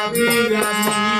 আমি জানি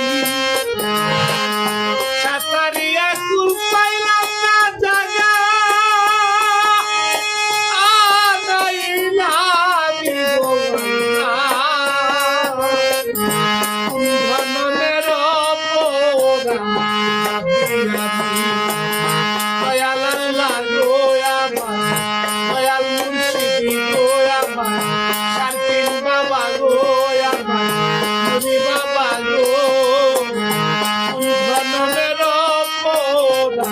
দয়াল মুন্সি গোয়ার ভাই শান্তিন বাবা গোয়ার ভাই মুনি বাবা গো ধনমের পোরা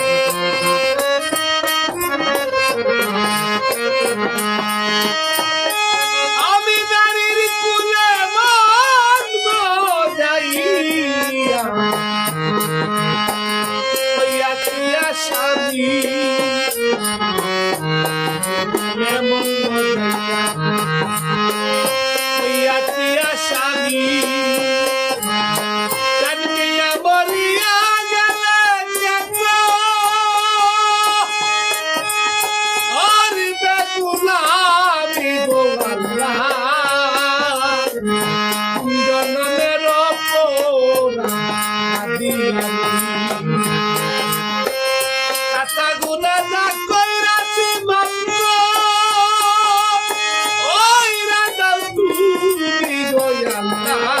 Yeah.